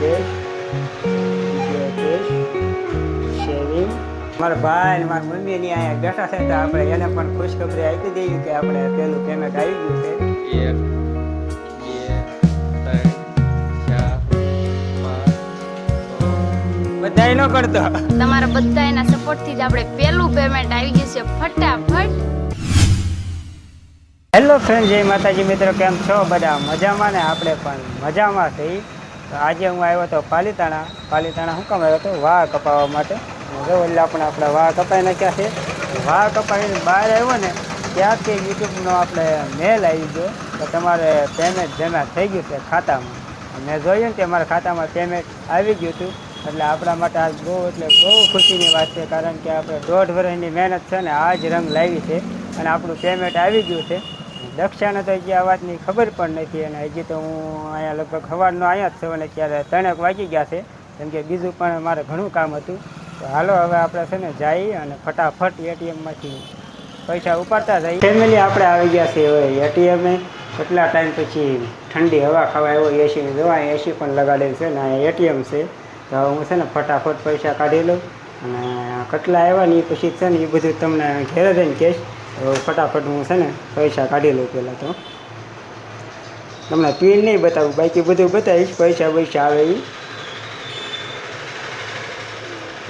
Cache બીજો cache shaving મારા ભાઈ ને મારા મમ્મી ની અહીંયા બેઠા છે તો આપણે એને પણ ખુશખબરી આપી દઈએ કે આપણે પેલું પેમેન્ટ આવી ગયું છે. બધાય ન કરતો. તમારા બધાના સપોર્ટથી જ આપણે પહેલું પેમેન્ટ આવી ગયું છે. ફટાફટ. હેલો ફ્રેન્ડ જય માતાજી મિત્રો કેમ છો? બધા મજામાં ને આપણે પણ મજામાં થઈ આજે હું આવ્યો હતો પાલીતાણા. પાલીતાણા શું કામ આવ્યો હતો વાહ કપાવવા માટે. હવે એટલે આપણે આપણા વાહ કપાઈ નાખ્યા છે. વાળ કપાવીને બહાર આવ્યો ને, ત્યારથી યુટ્યુબનો આપણે મેલ આવી ગયો તો તમારે પેમેન્ટ જમા થઈ ગયું છે ખાતામાં. મેં જોયું ને કે મારા ખાતામાં પેમેન્ટ આવી ગયું હતું. એટલે આપણા માટે આજ બહુ એટલે બહુ ખુશીની વાત છે, કારણ કે આપણે દોઢ વર્ષની મહેનત છે ને આ જ રંગ લાવી છે. અને આપણું પેમેન્ટ આવી ગયું છે. દક્ષાને તો હજી આ વાતની ખબર પણ નથી અને હજી તો હું અહીંયા લગભગ સવારનો અહીંયા જ છું અને ત્યારે ત્રણેક વાગી ગયા છે. કેમ કે બીજું પણ મારે ઘણું કામ હતું. તો હાલો હવે આપણે છે ને જઈ અને ફટાફટ એટીએમમાંથી પૈસા ઉપાડતા જઈએ. ફેમિલી આપણે આવી ગયા છે હવે એટીએમે. કેટલા ટાઈમ પછી ઠંડી હવા ખાવા એવો એસીની જોવા એસી પણ લગાડેલ છે ને એટીએમ છે. તો હું છે ને ફટાફટ પૈસા કાઢી લઉં અને કેટલા આવ્યા ને એ પછી છે ને એ બધું તમને ઘેરે જઈને કહીશ. તો ફટાફટ હું છે ને પૈસા કાઢી લઉં પહેલાં તો. તમને પિન નહીં બતાવું, બાકી બધું બતાવીશ, પૈસા પૈસા આવે એ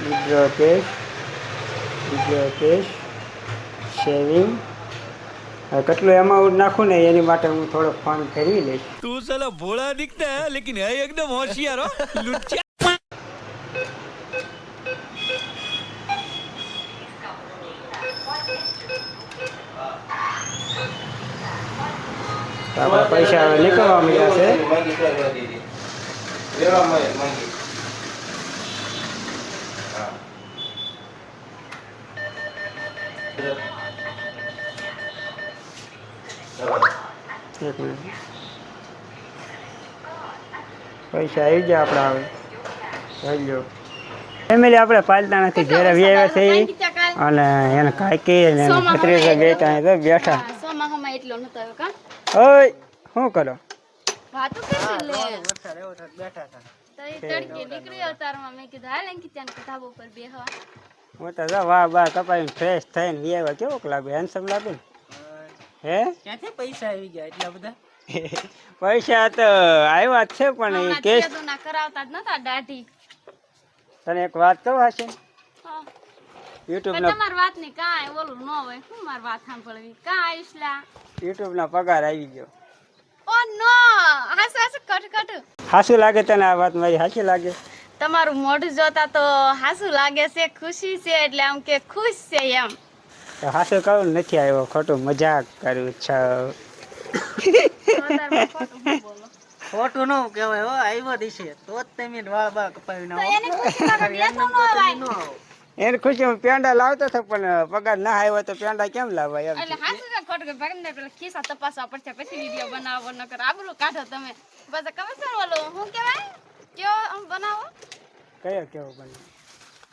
withdraw cash withdraw cash, saving. કેટલું એમાઉન્ટ નાખું ને એની માટે હું થોડો ફોન ફેરવી લઈશ. તું ચલો ભોળા દીખતા લેકિન એકદમ હોશિયાર આપણા પૈસા હવે નીકળવા મળ્યા છે. એક મિનિટ. પૈસા આવી ગયા આપણા હવે. જોઈ લો ફેમિલી આપણે પાલતાણાથી ઘેરે વી આવ્યા છે અને એને કાંઈકી અને એને સોમાં ખત્રીસે બે ત્યાં બેઠા. સોમાં એટલો નતો આવ્યો કા? ઓય શું કરો? વાતો કરી લે. તો એ તડકે નીકળી અવતારમાં. મેં કીધું હાલ એમ ત્યાં કથા ઉપર બેહવા હું તો જા વાહ વાહ કપાઈને ફ્રેશ થઈને વી કેવો લાગે હેન્ડસમ લાગે હે? ક્યાંથી પૈસા આવી ગયા એટલા બધા? પૈસા તો આવ્યા જ છે પણ એ કેસ તો ના કરાવતા જ નતા દાઢી. તને એક વાત કહું હશે? યુટ્યુબ તમારી વાતની કાંઈ ઓલું ન હોય. શું મારી વાત સાંભળવી? કાં આયુષલા યુટ્યુબના પગાર આવી ગયો. Oh no! હાસ હાસ કટ કટ. હાસુ લાગે તને આ વાત મારી? હાસી લાગે? તમારું મોઢું જોતા તો હાસું લાગે છે ખુશી છે એટલે આમ કે ખુશ છે એમ. તો હાસુ કહું નથી આવ્યો. ખોટું મજાક કરું છ. ખોટું ન કહેવાય હો આવ્યો દિશે તો જ તમે વાળ બા કપાવી ન ન એને ખુશી પેંડા લાવતો હતો પણ પગાર ના આવ્યો તો પેંડા કેમ લાવવા એમ એટલે હાસું છે ખોટ કે ભાગને પેલા ખિસ્સા તપાસવા પડશે પછી વિડિયો બનાવો નકર આબરૂ કાઢો તમે. બસ ખબર છે ને ઓલું શું કહેવાય? કયો આમ બનાવો? કયો કેવો બને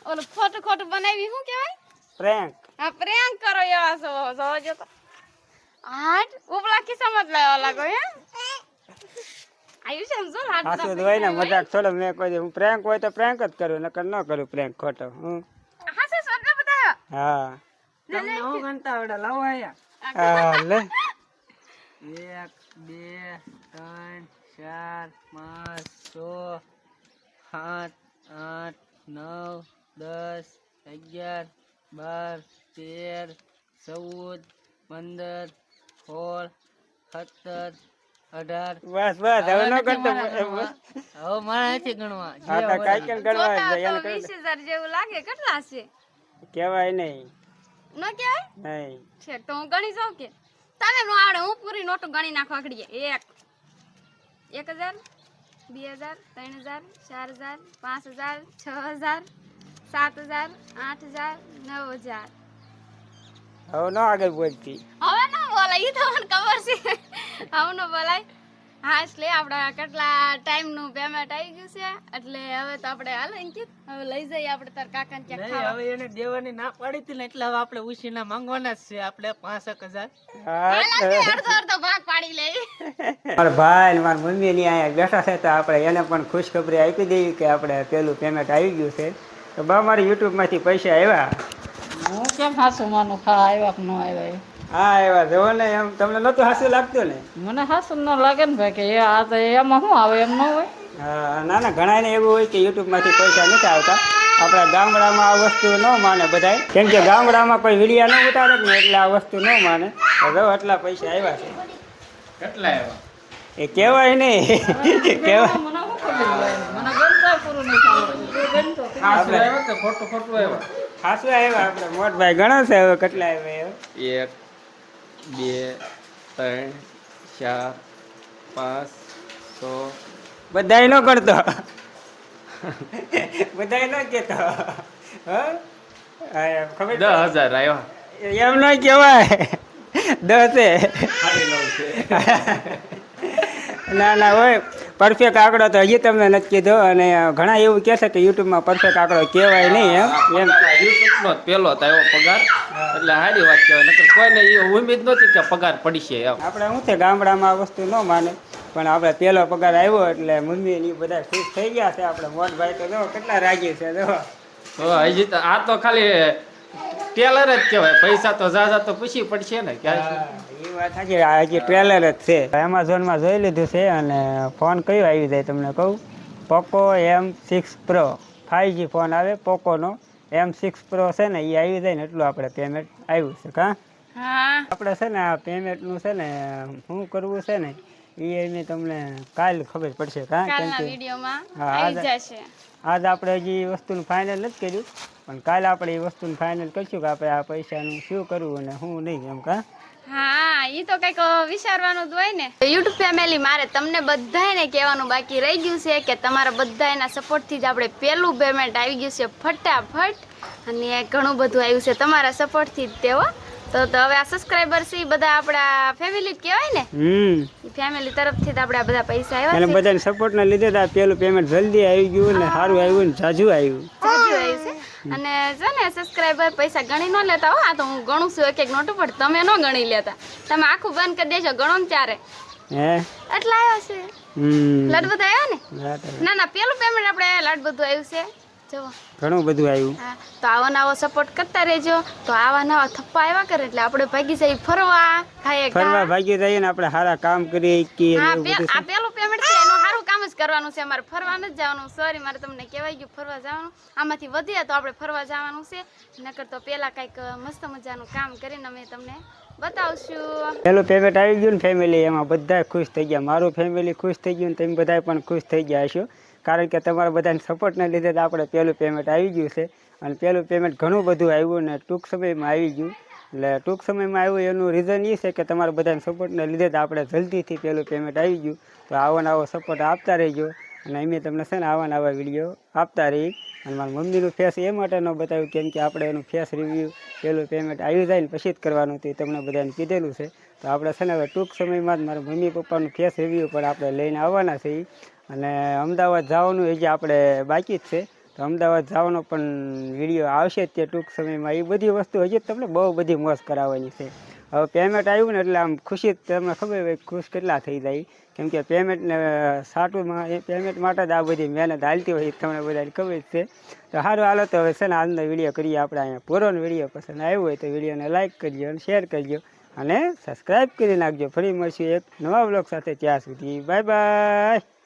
ઓલો ખોટું ખોટું બનાવી શું કહેવાય? પ્રેન્ક. આ પ્રેંક કરો એવા સો જોજો તો. હાટ ઉપલા ખિસ્સામાં જ લાવવા લાગો હે? આયુષ્ય આમ જો લાડ હાસું હોય ને મજાક થોડો મેં કોઈ હું પ્રેન્ક હોય તો પ્રેન્ક જ કરું નકર ન કરું પ્રેન્ક ખોટો હું. હા. તમને હું ગણતા આવડે લાવો અહીંયા હા લે. એક બે ત્રણ ચાર પાંચ છ સાત આઠ નવ દસ અગિયાર બાર તેર ચૌદ પંદર સોળ સત્તર અઢાર. બસ બસ હવે નો કરતો હવે મારા નથી ગણવા. હા તો કાંઈ કેમ ગણવા જેવું લાગે કેટલા છે કહેવાય નહીં. ન કહેવાય? નહીં. છે તો હું ગણી જાઉં કે? તને નો આવડે હું પૂરી નોટો ગણી નાખવા આકડીએ એક. એક હજાર બે હજાર ત્રણ હજાર ચાર હજાર પાંચ હજાર છ હજાર સાત હજાર આઠ હજાર નવ હજાર. હવે ન આગળ બોલતી. હવે ન બોલાય એ તો મને ખબર છે. હવે ન બોલાય. હા એટલે આપણા કેટલા ટાઈમનું પેમેન્ટ આવી ગયું છે. એટલે હવે તો આપણે હાલ અંકિત હવે લઈ જઈએ આપણે તાર કાકા ને ખાવા. હવે એને દેવાની ના પાડી હતી ને એટલે હવે આપણે ઉછીના માંગવાના જ છે. આપણે પાંચ એક હજાર. હા. અડધો અડધો ભાગ પાડી લઈ મારા ભાઈ ને મારા મમ્મી ની અહીંયા બેઠા છે તો આપણે એને પણ ખુશખબરી આપી દઈએ કે આપણે પેલું પેમેન્ટ આવી ગયું છે. તો બા મારી યુટ્યુબમાંથી પૈસા આવ્યા? હું કેમ હાસુ માનું ખા આવ્યા કે ન આવ્યા? હા એવા જોવો ને એમ તમને નહોતું હાસું લાગતું ને? મને હાસું ન લાગે ને ભાઈ કે એ આ તો એમાં શું આવે એમ ન હોય? હા, ના ના ઘણાને એવું હોય કે યુટ્યુબમાંથી પૈસા નથી આવતા. આપણા ગામડામાં આ વસ્તુ ન માને બધાય. કેમ કે ગામડામાં કોઈ વિડીયા ન ઉતારે ને એટલે આ વસ્તુ ન માને. તો જો આટલા પૈસા આવ્યા છે. કેટલા આવ્યા? એ કહેવાય નહીં. કહેવાય. આપણે મોટભાઈ ગણા છે હવે કેટલા આવ્યા એક બે ત્રણ ચાર પાંચ છ બધાય ન કરતો. બધાય ન કેતો. ખબર? દસ હજાર આવ્યો એમ ન કહેવાય. દસે. ના ના હોય. પરફેક્ટ આંકડો તો હજી તમને નથી કીધો અને ઘણા એવું કહે છે કે યુટ્યુબમાં પરફેક્ટ આંકડો કહેવાય નહીં એમ. એમ. યુટ્યુબનો પહેલો પેલો તો આવ્યો પગાર. એટલે સારી વાત કહેવાય નકર કોઈને એ ઉમેદ નથી કે પગાર પડશે એમ. આપણે શું છે ગામડામાં આ વસ્તુ ન માને પણ આપણે પહેલો પગાર આવ્યો એટલે મમ્મી ને બધા ખુશ થઈ ગયા છે. આપણે મોટભાઈ તો જો કેટલા રાજી છે જો. હજી તો આ તો ખાલી ટેલર જ કહેવાય પૈસા તો ઝાઝા તો પૂછી પડશે ને ક્યારે એ વાત સાચી હજી ટ્રેલર જ છે. એમેઝોનમાં જોઈ લીધું છે અને ફોન કયો આવી જાય તમને કહું? Poco M six pro five G phone આવે પોકોનો એમ સિક્સ પ્રો છે ને એ આવી જાય ને એટલું આપણે પેમેન્ટ આવ્યું છે કાં? હા. આપણે છે ને આ પેમેન્ટનું છે ને શું કરવું છે ને એ એની તમને કાલ ખબર પડશે હા કેમ કે વિડીયોમાં હા, આવી આ જશે. આજ આપણે હજી એ વસ્તુનું ફાઇનલ નથી કર્યું પણ કાલે આપણે એ વસ્તુનું ફાઇનલ કરીશું કે આપણે આ પૈસાનું શું કરવું અને શું નહીં એમ કાં? હા, ઈ તો કંઈક વિચારવાનું જ હોય ને. યુટ્યુબ ફેમિલી, મારે તમને બધાને કહેવાનું બાકી રહી ગયું છે કે તમારા બધા એના સપોર્ટથી જ આપણે પહેલું પેમેન્ટ આવી ગયું છે ફટાફટ. અને ઘણું બધું આવ્યું છે તમારા સપોર્ટથી જ તેઓ તો તો હવે આ સબસ્ક્રાઈબર છે બધા આપણા ફેમિલી જ કહેવાય ને? હમ. ફેમિલી તરફથી જ આપણે બધા પૈસા આવ્યા અને બધાને સપોર્ટ સપોર્ટના લીધે તો આ પેલું પેમેન્ટ જલ્દી આવી ગયું ને સારું આવ્યું ને જાજુ આવ્યું. જાજુ આવ્યું છે. અને છે ને સબસ્ક્રાઈબર પૈસા ગણી ન લેતા હો આ તો હું ગણું છું એક એક નોટું પણ તમે ન ગણી લેતા. તમે આખું બંધ કરી દેજો ગણો ને ત્યારે હે? એટલા આવ્યા છે. હમ. લાડ બધા આવ્યા ને? ના ના પેલું પેમેન્ટ આપણે લડ બધું આવ્યું છે. ઘણું બધું આવ્યું. તો આવા નવા સપોર્ટ કરતા રહેજો. તો આવા નવા થપ્પા આવ્યા કરે એટલે આપણે ભાગી જઈએ. ફરવા ખાઈએ ફરવા ભાગી જઈએ ને આપણે સારા કામ કરીએ કે આ પેલું પેમેન્ટ છે એનું સારું કામ જ કરવાનું છે. અમારે ફરવા નથી જવાનું. સોરી મારે તમને કહેવાય ગયું ફરવા જવાનું. આમાંથી વધીએ તો આપણે ફરવા જવાનું છે. નકર તો પેલા કંઈક મસ્ત મજાનું કામ કરીને અમે તમને બતાવશું. પેલું પેમેન્ટ આવી ગયું ને ફેમિલી એમાં બધા ખુશ થઈ ગયા. મારું ફેમિલી ખુશ થઈ ગયું ને તમે બધા પણ ખુશ થઈ ગયા હશો. કારણ કે તમારા બધાને સપોર્ટના લીધે જ આપણે પહેલું પેમેન્ટ આવી ગયું છે. અને પહેલું પેમેન્ટ ઘણું બધું આવ્યું ને ટૂંક સમયમાં આવી ગયું. એટલે ટૂંક સમયમાં આવ્યું એનું રીઝન એ છે કે તમારા બધાને સપોર્ટને લીધે જ આપણે જલ્દીથી પહેલું પેમેન્ટ આવી ગયું. તો આવો ને આવો સપોર્ટ આપતા રહેજો. અને અમે તમને છે ને આવા ને આવા વીડિયો આપતા રહી અને મારા મમ્મીનું ફેસ એ માટે ન બતાવ્યું કેમ કે આપણે એનું ફેસ રિવ્યૂ પેલું પેમેન્ટ આવી જાય ને પછી જ કરવાનું હતું તમને બધાને કીધેલું છે. તો આપણે છે ને હવે ટૂંક સમયમાં જ મારા મમ્મી પપ્પાનું ફેસ રિવ્યૂ પણ આપણે લઈને આવવાના છે ઈ. અને અમદાવાદ જવાનું હજી આપણે બાકી જ છે, તો અમદાવાદ જવાનો પણ વીડિયો આવશે તે ટૂંક સમયમાં. એ બધી વસ્તુ હજી તમને બહુ બધી મોજ કરાવવાની છે. હવે પેમેન્ટ આવ્યું ને એટલે આમ ખુશી તમને ખબર હોય ખુશ કેટલા થઈ જાય. કેમ કે પેમેન્ટને સાટુમાં એ પેમેન્ટ માટે જ આ બધી મહેનત હાલતી હોય તમને બધાને ખબર જ છે. તો સારું હાલો તો હવે છે ને આજનો વીડિયો કરીએ આપણે અહીંયા. પૂરોનો વીડિયો પસંદ આવ્યો હોય તો વિડીયોને લાઇક કરજો અને શેર કરજો અને સબસ્ક્રાઈબ કરી નાખજો. ફરી મળશું એક નવા બ્લોગ સાથે ત્યાં સુધી. Bye bye.